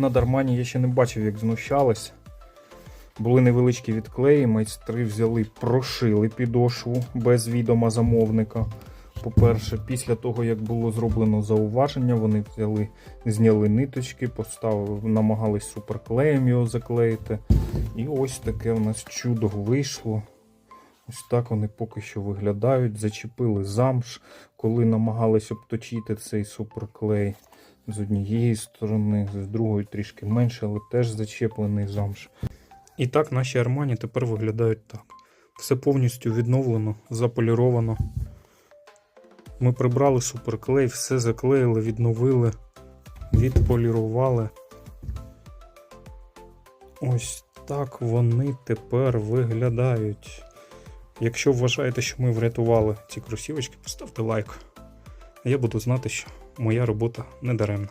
над Армані я ще не бачив, як знущались. Були невеличкі відклеї, майстри взяли, прошили підошву без відома замовника. По-перше, після того, як було зроблено зауваження, вони взяли, зняли ниточки, поставили, намагались суперклеєм його заклеїти. І ось таке у нас чудо вийшло. Ось так вони поки що виглядають. Зачепили замш, коли намагались обточити цей суперклей з однієї сторони, з другої трішки менше, але теж зачеплений замш. І так наші армані тепер виглядають так. Все повністю відновлено, заполіровано. Ми прибрали суперклей, все заклеїли, відновили, відполірували. Ось так вони тепер виглядають. Якщо вважаєте, що ми врятували ці кросівочки, поставте лайк. Я буду знати, що моя робота не даремна.